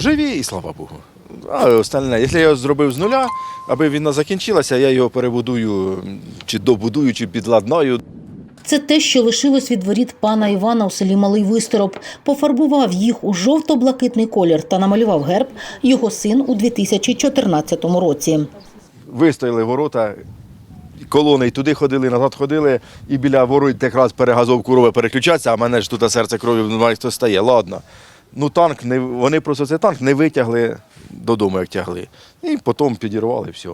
Живі і слава Богу. А остальне, якщо я його зробив з нуля, аби війна закінчилася, я його перебудую чи добудую, чи підладнаю. Це те, що лишилось від воріт пана Івана у селі Малий Вистороп. Пофарбував їх у жовто-блакитний колір та намалював герб його син у 2014 році. Вистояли ворота, колони і туди ходили, назад ходили, і біля ворот якраз перегазовку рове переключатися, а мене ж тут серце крові хто стає. Ладно. Ну танк не вони просто цей танк не витягли додому, як тягли. І потім підірвали все.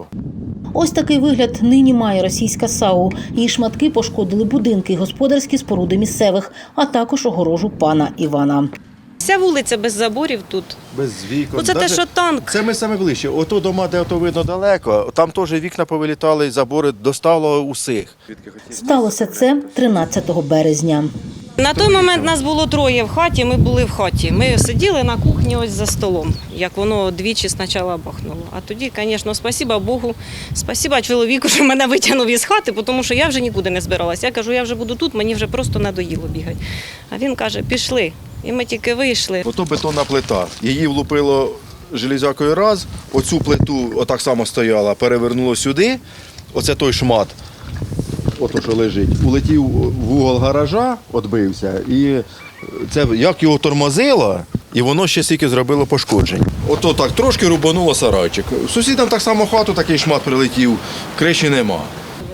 Ось такий вигляд нині має російська САУ. Її шматки пошкодили будинки, господарські споруди місцевих, а також огорожу пана Івана. Вся вулиця без заборів тут. Без вікон. Ну це те, Даже- що танк. Це ми саме ближче. Ото дома, де ото видно далеко, там теж вікна повилітали, забори достало усіх. Сталося це 13 березня. На той момент нас було троє в хаті, ми були в хаті. Ми сиділи на кухні ось за столом, як воно двічі спочатку бахнуло. А тоді, звісно, спасіба Богу, спасіба чоловіку, що мене витягнув із хати, тому що я вже нікуди не збиралася. Я кажу, я вже буду тут, мені вже просто надоїло бігати. А він каже, пішли. І ми тільки вийшли. Ото бетонна плита. Її влупило железякою раз, оцю плиту отак само стояла, перевернуло сюди, оце той шмат, ото що лежить, улетів в угол гаража, відбився, і це як його тормозило, і воно ще стільки зробило пошкоджень. Ото так трошки рубануло сарайчик. Сусідам так само хату такий шмат прилетів, криші нема.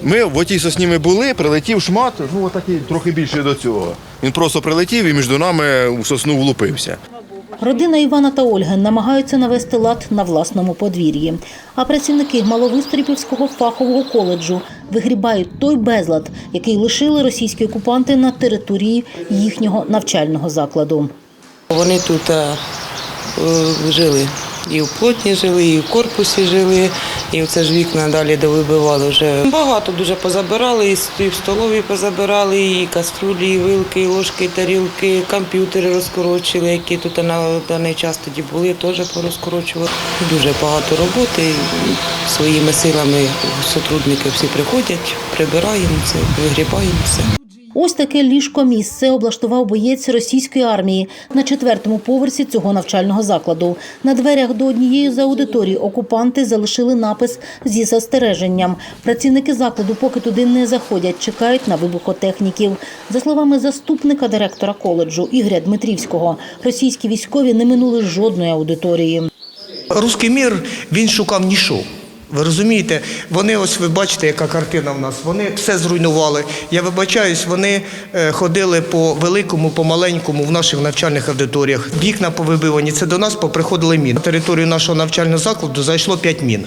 Ми в отій сосні ми були, прилетів шмат, ну отакий трохи більше до цього. Він просто прилетів і між нами у сосну влупився. Родина Івана та Ольги намагаються навести лад на власному подвір'ї. А працівники Маловистріпівського фахового коледжу вигрібають той безлад, який лишили російські окупанти на території їхнього навчального закладу. Вони тут е, е, жили. І в плотні жили, і в корпусі жили, і це ж вікна далі довибивали вже. Багато дуже позабирали, і в столові позабирали, і каструлі, і вилки, і ложки, і тарілки, комп'ютери розкорочили, які тут на даний час тоді були, теж порозкорочували. Дуже багато роботи. Своїми силами сотрудники всі приходять, прибираємо це, вигрібаємо все. Ось таке ліжко місце облаштував боєць російської армії на четвертому поверсі цього навчального закладу. На дверях до однієї з аудиторій окупанти залишили напис зі застереженням. Працівники закладу, поки туди не заходять, чекають на вибухотехніків. За словами заступника директора коледжу Ігоря Дмитрівського, російські військові не минули жодної аудиторії. Руський мір він шукав нішу. Ви розумієте, вони ось ви бачите, яка картина в нас. Вони все зруйнували. Я вибачаюсь, вони е, ходили по великому, по маленькому в наших навчальних аудиторіях. Вікна повибивані. Це до нас поприходили міни. На територію нашого навчального закладу зайшло п'ять мін.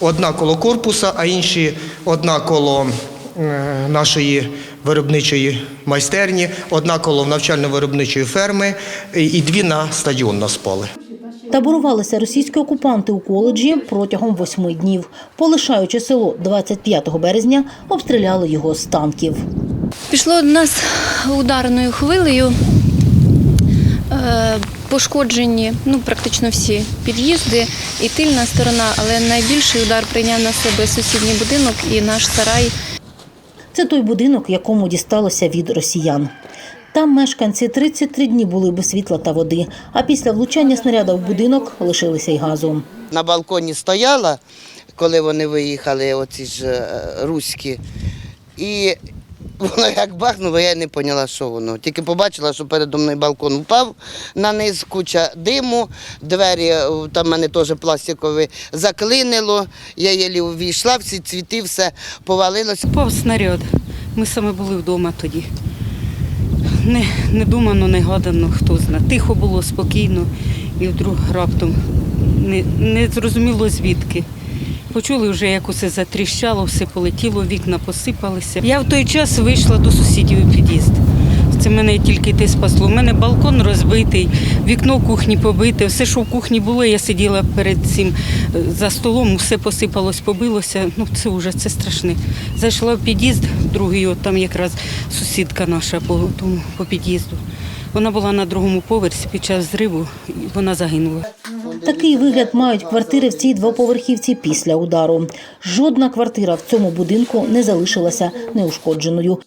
Одна коло корпуса, а інші одна коло е, нашої виробничої майстерні, одна коло навчально-виробничої ферми і дві на стадіон нас спали. Таборувалися російські окупанти у коледжі протягом восьми днів. Полишаючи село 25 березня, обстріляли його з танків. Пішло до нас ударною хвилею. Е, Пошкоджені ну, практично всі під'їзди і тильна сторона, але найбільший удар прийняв на себе сусідній будинок і наш сарай. Це той будинок, якому дісталося від росіян. Там мешканці 33 дні були без світла та води, а після влучання снаряда в будинок лишилися й газу. на балконі стояла, коли вони виїхали, оці ж е, руські. І воно як бахнуло, я не поняла, що воно. Тільки побачила, що передо мною балкон впав на низ, куча диму, двері, е, там мене теж пластикові, заклинило. Я єлі увійшла, всі цвіти, все повалилось. Впав снаряд. Ми саме були вдома тоді. Не, не думано, не гадано, хто зна. Тихо було, спокійно, і вдруг раптом не, не зрозуміло звідки. Почули вже, як усе затріщало, все полетіло, вікна посипалися. Я в той час вийшла до сусідів у під'їзд. Це мене тільки те спасло. У мене балкон розбитий, вікно кухні побите. Все, що в кухні було, я сиділа перед цим е, за столом, все посипалось, побилося. Ну це вже це страшне. Зайшла в під'їзд, другий, от там якраз сусідка наша по тому по під'їзду. Вона була на другому поверсі під час зриву, і вона загинула. Такий вигляд мають квартири в цій двоповерхівці після удару. Жодна квартира в цьому будинку не залишилася неушкодженою.